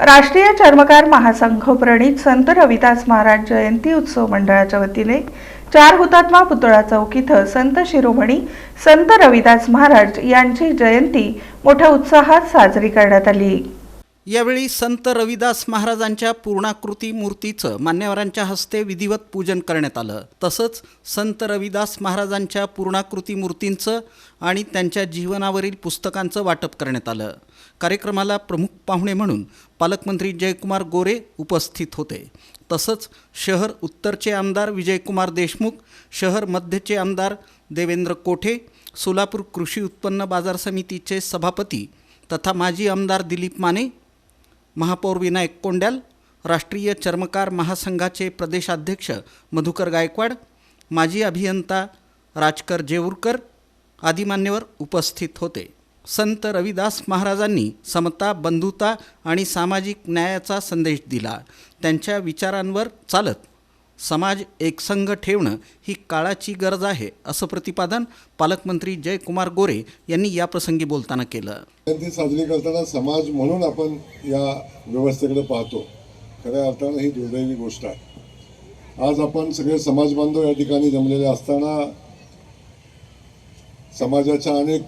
राष्ट्रीय चर्मकार महासंघ प्रणित संत रविदास महाराज जयंती उत्सव मंडळाच्या वतीने चार हुतात्मा पुतळा चौक इथं संत शिरोमणी संत रविदास महाराज यांची जयंती मोठ्या उत्साहात साजरी करण्यात आली. यावेळी संत रविदास महाराजांच्या पूर्णाकृती मूर्तीचं मान्यवरांच्या हस्ते विधिवत पूजन करण्यात आलं. तसंच संत रविदास महाराजांच्या पूर्णाकृती मूर्तींचं आणि त्यांच्या जीवनावरील पुस्तकांचं वाटप करण्यात आलं. कार्यक्रमाला प्रमुख पाहुणे म्हणून पालकमंत्री जयकुमार गोरे उपस्थित होते. तसंच शहर उत्तरचे आमदार विजयकुमार देशमुख शहर मध्यचे आमदार देवेंद्र कोठे सोलापूर कृषी उत्पन्न बाजार समितीचे सभापती तथा माजी आमदार दिलीप माने महापौर विनायक कोंड्याल राष्ट्रीय चर्मकार महासंघाचे प्रदेशाध्यक्ष मधुकर गायकवाड माजी अभियंता राजकर जेऊरकर आदी मान्यवर उपस्थित होते. संत रविदास महाराजांनी समता बंधुता आणि सामाजिक न्यायाचा संदेश दिला. त्यांच्या विचारांवर चालत समाज एकसंघ ठेवणं ही काळाची गरज आहे असं प्रतिपादन पालकमंत्री जयकुमार गोरे यांनी याप्रसंगी बोलताना केलं. जयंती साजरी करताना समाज म्हणून आपण या व्यवस्थेकडे पाहतो. खऱ्या अर्थानं ही दुर्दैवी गोष्ट आहे. आज आपण सगळे समाज बांधव या ठिकाणी जमलेले असताना समाजाच्या अनेक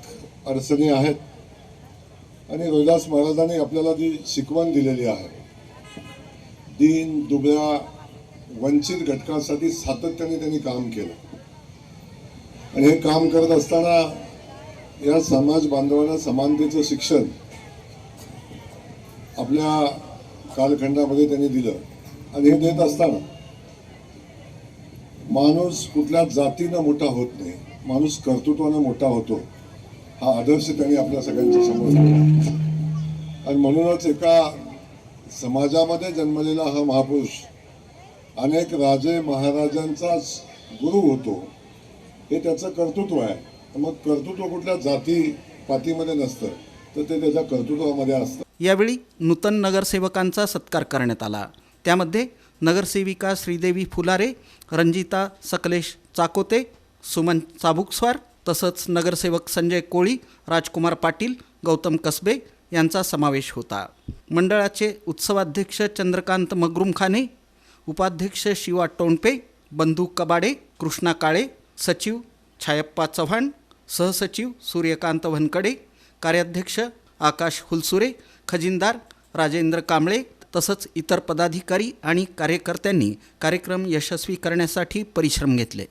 अडचणी आहेत आणि रोहिदास महाराजांनी आपल्याला जी शिकवण दिलेली आहे दीन दुबळ्या वंचित घटकांसाठी सातत्याने त्यांनी काम केलं. आणि हे काम करत असताना या समाज बांधवांना समानतेचं शिक्षण आपल्या कालखंडामध्ये त्यांनी दिलं. आणि हे देत असताना माणूस कुठल्या जातीनं मोठा होत नाही माणूस कर्तृत्वानं मोठा होतो हा आदर्श त्यांनी आपल्या सगळ्यांच्या समोर आणि म्हणूनच एका समाजामध्ये जन्मलेला हा महापुरुष अनेक राजे महाराजांचा गुरु होतो. हे त्याचं कर्तृत्व आहे. मग कर्तृत्व कुठल्या जाती पातीमध्ये नसतं तर ते त्याच्या कर्तृत्वामध्ये असतं. यावेळी नूतन नगरसेवकांचा सत्कार करण्यात आला. त्यामध्ये नगरसेविका श्रीदेवी फुलारे रंजिता सकलेश चाकोते सुमन चाबुकस्वार तसंच नगरसेवक संजय कोळी राजकुमार पाटील गौतम कसबे यांचा समावेश होता. मंडळाचे उत्सवाध्यक्ष चंद्रकांत मगरुमखाने उपाध्यक्ष शिवा टोणपे बंधू कबाडे कृष्णा काळे सचिव छायप्पा चव्हाण सहसचिव सूर्यकांत वनकडे कार्याध्यक्ष आकाश हुलसुरे खजिनदार राजेंद्र कांबळे तसंच इतर पदाधिकारी आणि कार्यकर्त्यांनी कार्यक्रम यशस्वी करण्यासाठी परिश्रम घेतले.